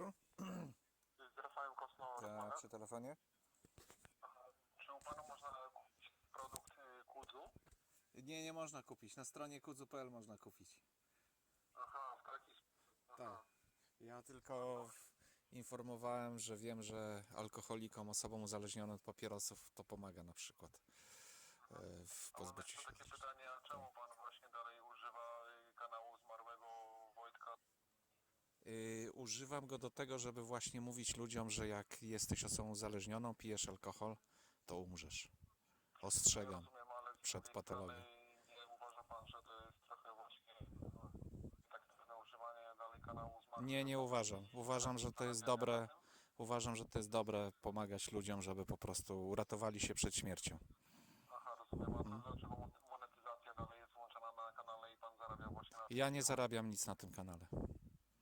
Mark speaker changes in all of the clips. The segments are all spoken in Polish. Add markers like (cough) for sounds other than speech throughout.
Speaker 1: wieczór.
Speaker 2: Z Rafałem
Speaker 1: Ja
Speaker 2: rozmawiam.
Speaker 1: przy telefonie?
Speaker 2: Czy u Pana można kupić produkt y, kudzu?
Speaker 1: Nie, nie można kupić. Na stronie kudzu.pl można kupić.
Speaker 2: Aha, w taki sposób.
Speaker 1: Tak. Ja tylko informowałem, że wiem, że alkoholikom, osobom uzależnionym od papierosów to pomaga na przykład e, w
Speaker 2: mam
Speaker 1: pozbyciu
Speaker 2: jeszcze
Speaker 1: się.
Speaker 2: takie pytanie, a czemu Pan właśnie dalej używa y, kanału zmarłego Wojtka?
Speaker 1: Y, używam go do tego, żeby właśnie mówić ludziom, że jak jesteś osobą uzależnioną, pijesz alkohol, to umrzesz. Ostrzegam.
Speaker 2: Rozumiem, ale z
Speaker 1: przed
Speaker 2: drugiej
Speaker 1: patologią.
Speaker 2: strony Nie uważa Pan, że to jest trochę właśnie no, taktywne używanie dalej kanału zmarłego?
Speaker 1: Nie, nie uważam. Uważam, że to jest dobre. Uważam, że to jest dobre pomagać ludziom, żeby po prostu uratowali się przed śmiercią.
Speaker 2: Aha, rozumiem. A to dlaczego monetyzacja dalej jest włączona na kanale i Pan zarabia właśnie na
Speaker 1: Ja nie zarabiam nic na tym kanale.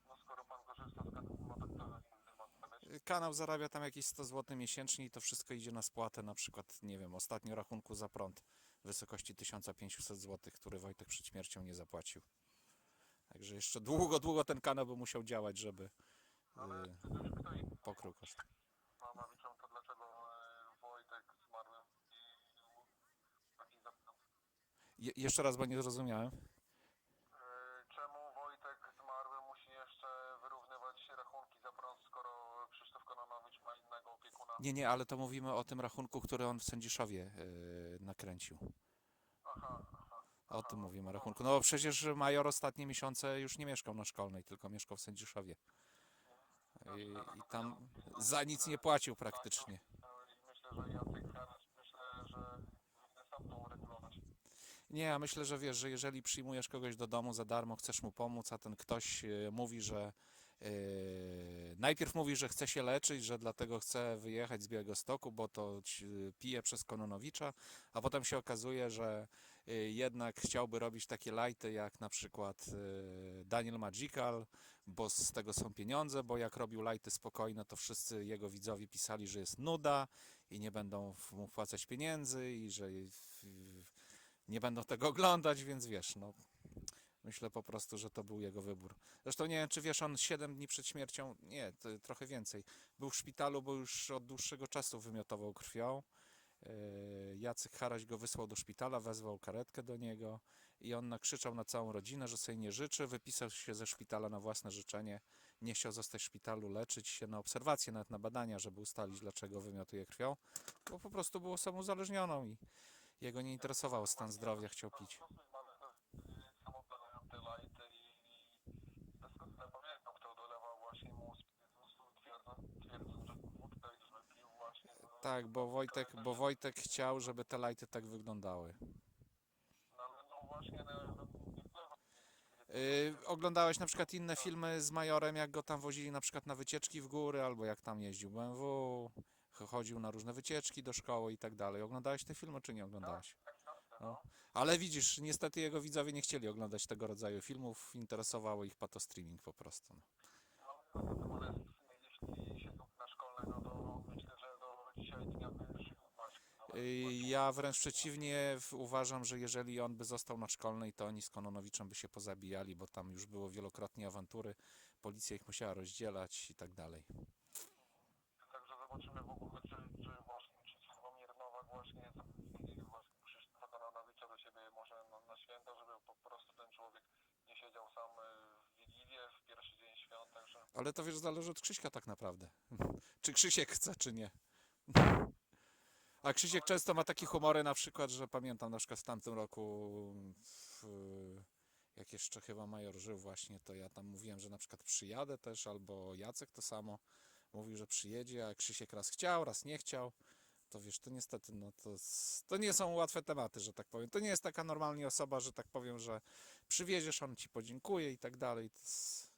Speaker 2: No skoro Pan korzysta z kanału, no to kto za nim ma zarabiać?
Speaker 1: Kanał zarabia tam jakieś 100 zł miesięcznie i to wszystko idzie na spłatę, na przykład, nie wiem, ostatnio rachunku za prąd w wysokości 1500 zł, który Wojtek przed śmiercią nie zapłacił. Także jeszcze długo, długo ten kanał by musiał działać, żeby
Speaker 2: Ale
Speaker 1: y,
Speaker 2: kto inny
Speaker 1: pokrył koszt.
Speaker 2: Mamawiczą, to dlaczego e, Wojtek zmarły i taki zapytam.
Speaker 1: Je, jeszcze raz, bo nie zrozumiałem.
Speaker 2: E, Czemu Wojtek zmarły musi jeszcze wyrównywać rachunki za prąd, skoro Krzysztof Kononowicz ma innego opiekuna?
Speaker 1: Nie, nie, ale to mówimy o tym rachunku, który on w Sędziszowie y, nakręcił.
Speaker 2: Aha, aha.
Speaker 1: O tym mówimy, rachunku. No bo przecież Major ostatnie miesiące już nie mieszkał na szkolnej, tylko mieszkał w Sędziszowie. I, I tam za nic nie płacił praktycznie.
Speaker 2: Myślę, że Jacek myślę, że sam to uregulować.
Speaker 1: Nie, ja myślę, że wiesz, że jeżeli przyjmujesz kogoś do domu za darmo, chcesz mu pomóc, a ten ktoś e, mówi, że najpierw mówi, że chce się leczyć, że dlatego chce wyjechać z Białegostoku, bo to ci- pije przez Kononowicza, a potem się okazuje, że e, jednak chciałby robić takie lajty jak na przykład e, Daniel Magical, bo z tego są pieniądze, bo jak robił lajty spokojne, to wszyscy jego widzowie pisali, że jest nuda i nie będą mu płacać pieniędzy i że nie będą tego oglądać, więc wiesz, no myślę po prostu, że to był jego wybór. Zresztą nie wiem, czy wiesz, on 7 dni przed śmiercią, nie, trochę więcej, był w szpitalu, bo już od dłuższego czasu wymiotował krwią. Yy, Jacek Haraś go wysłał do szpitala, wezwał karetkę do niego i on nakrzyczał na całą rodzinę, że sobie nie życzy, wypisał się ze szpitala na własne życzenie, nie chciał zostać w szpitalu, leczyć się na obserwacje, nawet na badania, żeby ustalić, dlaczego wymiotuje krwią, bo po prostu był osobą uzależnioną i jego nie interesował stan zdrowia, chciał pić.
Speaker 2: Rozumiem, ale y, sam oglądałem te lajty i, i doskonale pamiętam, kto dolewał właśnie mu spirytusu, twierdząc, twierdząc, że wódkę i że pił właśnie. no,
Speaker 1: Tak, bo Wojtek, bo Wojtek chciał, żeby te lajty tak wyglądały. Yy, oglądałeś na przykład inne filmy z Majorem, jak go tam wozili na przykład na wycieczki w góry, albo jak tam jeździł BMW, ch- chodził na różne wycieczki do szkoły i tak dalej. Oglądałeś te filmy, czy nie oglądałeś? No. Ale widzisz, niestety jego widzowie nie chcieli oglądać tego rodzaju filmów, interesowało ich patostreaming po prostu. No.
Speaker 2: No, szkolnej, no to myślę, że do dzisiaj dnia też właśnie. No,
Speaker 1: Yy, Ja wręcz przeciwnie uważam, że jeżeli on by został na szkolnej, to oni z Kononowiczem by się pozabijali, bo tam już było wielokrotnie awantury, policja ich musiała rozdzielać i tak dalej.
Speaker 2: Także zobaczymy w ogóle, czy, czy właśnie, czy Sławomir Nowak właśnie właśnie Krzysztofa Kononowicza do siebie może na, na święta, żeby po prostu ten człowiek nie siedział sam y, w Wigilię, w pierwszy dzień świąt, także
Speaker 1: Ale to wiesz, zależy od Krzyśka tak naprawdę. (laughs) czy Krzysiek chce, czy nie. A Krzysiek często ma takie humory na przykład, że pamiętam na przykład w tamtym roku, w, jak jeszcze chyba Major żył właśnie, to ja tam mówiłem, że na przykład przyjadę też, albo Jacek to samo mówił, że przyjedzie, a Krzysiek raz chciał, raz nie chciał. To wiesz, to niestety, no to, to nie są łatwe tematy, że tak powiem. To nie jest taka normalnie osoba, że tak powiem, że przywieziesz, on ci podziękuje i tak dalej. To jest...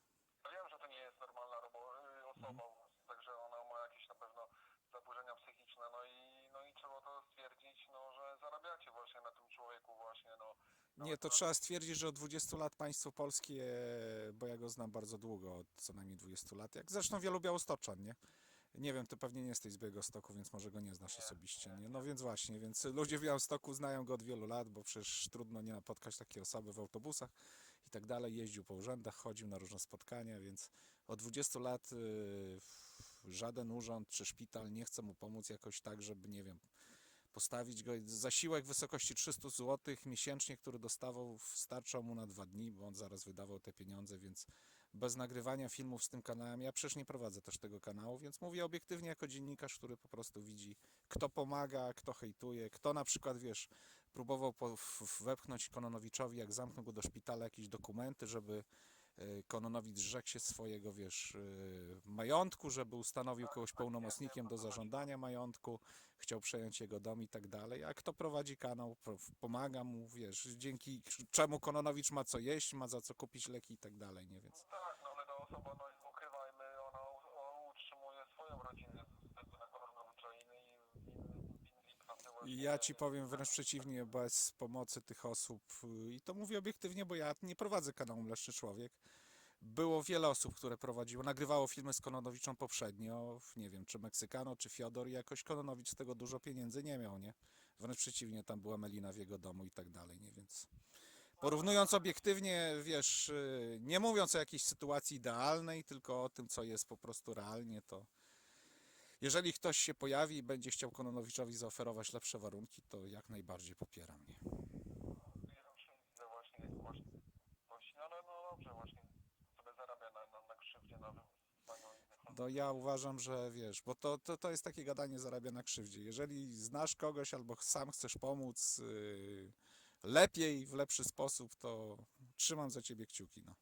Speaker 2: wiem, że to nie jest normalna y, osoba, właśnie, także ona ma jakieś na pewno zaburzenia psychiczne, no i, no i trzeba to stwierdzić, no, że zarabiacie właśnie na tym człowieku właśnie, no.
Speaker 1: Nie, to trzeba stwierdzić, że od 20 lat państwo polskie, bo ja go znam bardzo długo, od co najmniej 20 lat, jak zresztą wielu białostoczan, nie? Nie wiem, ty pewnie nie jesteś z Białegostoku, więc może go nie znasz osobiście, nie? No więc właśnie, więc ludzie w Białymstoku znają go od wielu lat, bo przecież trudno nie napotkać takiej osoby w autobusach i tak dalej. Jeździł po urzędach, chodził na różne spotkania, więc od 20 lat y, żaden urząd czy szpital nie chce mu pomóc jakoś tak, żeby, nie wiem, postawić go. Zasiłek w wysokości 300 zł miesięcznie, który dostawał, starczał mu na dwa dni, bo on zaraz wydawał te pieniądze, więc bez nagrywania filmów z tym kanałem, ja przecież nie prowadzę też tego kanału, więc mówię obiektywnie jako dziennikarz, który po prostu widzi, kto pomaga, kto hejtuje, kto na przykład, wiesz, próbował wepchnąć Kononowiczowi, jak zamknął go do szpitala, jakieś dokumenty, żeby e, Kononowicz zrzekł się swojego, wiesz, e, majątku, żeby ustanowił kogoś pełnomocnikiem do zażądania majątku, chciał przejąć jego dom i tak dalej, a kto prowadzi kanał, pomaga mu, wiesz, dzięki czemu Kononowicz ma co jeść, ma za co kupić leki i tak dalej, nie, więc...
Speaker 2: Tak, no ale ta osoba, no nie ukrywajmy, ona u- utrzymuje swoją rodzinę z tego na Koronowicza i inni tacy właśnie...
Speaker 1: I Ja ci powiem wręcz przeciwnie, bez pomocy tych osób, y, i to mówię obiektywnie, bo ja nie prowadzę kanału Mleczny Człowiek. Było wiele osób, które prowadziło, nagrywało filmy z Kononowiczem poprzednio, nie wiem, czy Meksykano, czy Fiodor, i jakoś Kononowicz z tego dużo pieniędzy nie miał, nie? Wręcz przeciwnie, tam była Melina w jego domu i tak dalej, nie? Więc porównując obiektywnie, wiesz, y, nie mówiąc o jakiejś sytuacji idealnej, tylko o tym, co jest po prostu realnie, to jeżeli ktoś się pojawi i będzie chciał Kononowiczowi zaoferować lepsze warunki, to jak najbardziej popieram. Nie?
Speaker 2: Ja już widzę właśnie, właśnie, właśnie, ale no dobrze, właśnie sobie zarabia na, krzywdzie.
Speaker 1: No ja uważam, że wiesz, bo to, to, to jest takie gadanie zarabia na krzywdzie. Jeżeli znasz kogoś albo sam chcesz pomóc yy, lepiej, w lepszy sposób, to trzymam za ciebie kciuki. No.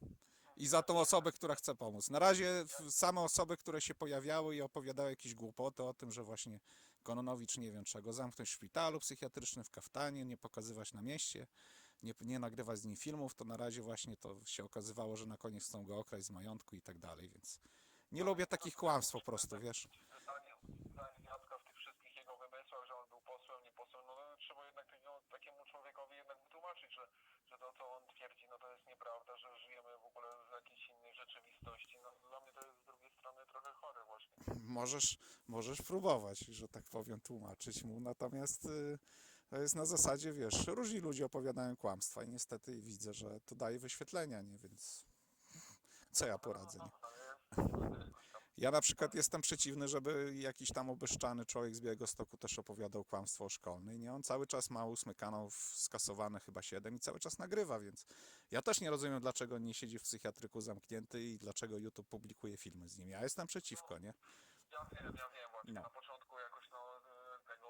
Speaker 1: I za tą osobę, która chce pomóc. Na razie same osoby, które się pojawiały i opowiadały jakieś głupoty o tym, że właśnie Kononowicz nie wiem czego, zamknąć w szpitalu psychiatrycznym, w kaftanie, nie pokazywać na mieście, nie, nie nagrywać z nim filmów, to na razie właśnie to się okazywało, że na koniec chcą go okraść z majątku i tak dalej, więc nie lubię takich kłamstw po prostu, wiesz.
Speaker 2: Że on był posłem, nie posłem, no trzeba jednak takiemu człowiekowi jednak wytłumaczyć, że, że to co on twierdzi, no to jest nieprawda, że żyjemy w ogóle w jakiejś innej rzeczywistości. No dla mnie to jest z drugiej strony trochę chore właśnie. (laughs)
Speaker 1: Możesz, możesz próbować, że tak powiem, tłumaczyć mu, natomiast y, to jest na zasadzie, wiesz, różni ludzie opowiadają kłamstwa i niestety widzę, że to daje wyświetlenia, nie, więc co ja poradzę, nie? Ja na przykład jestem przeciwny, żeby jakiś tam obyszczany człowiek z Białegostoku też opowiadał kłamstwo o szkolnej. Nie, on cały czas ma ósmy kanał skasowany, chyba siedem i cały czas nagrywa, więc ja też nie rozumiem, dlaczego nie siedzi w psychiatryku zamknięty i dlaczego YouTube publikuje filmy z nim. Ja jestem przeciwko, nie?
Speaker 2: Ja wiem, ja wiem właśnie.
Speaker 1: No.
Speaker 2: Na początku jakoś no, e, tego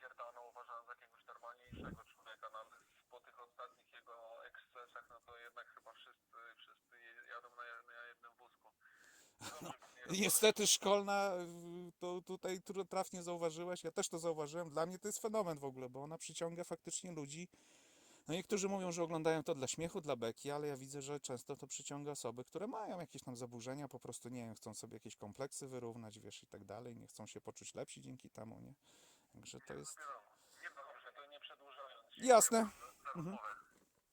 Speaker 2: Gierdana uważałem za jakiegoś normalniejszego człowieka, no, ale po tych ostatnich jego ekscesach, no to jednak chyba wszyscy, wszyscy je- jadą na, je- na jednym wózku. Dobrze,
Speaker 1: I Niestety szkolna, to tutaj tu trafnie zauważyłeś, ja też to zauważyłem, dla mnie to jest fenomen w ogóle, bo ona przyciąga faktycznie ludzi. No niektórzy mówią, że oglądają to dla śmiechu, dla beki, ale ja widzę, że często to przyciąga osoby, które mają jakieś tam zaburzenia, po prostu nie wiem, chcą sobie jakieś kompleksy wyrównać, wiesz, i tak dalej, nie chcą się poczuć lepsi dzięki temu, nie? Także to jest...
Speaker 2: Nie no dobrze, to nie przedłużając.
Speaker 1: Jasne.
Speaker 2: Rozmowę.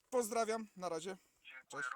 Speaker 1: Pozdrawiam, na razie.
Speaker 2: Dziękuję
Speaker 1: Cześć.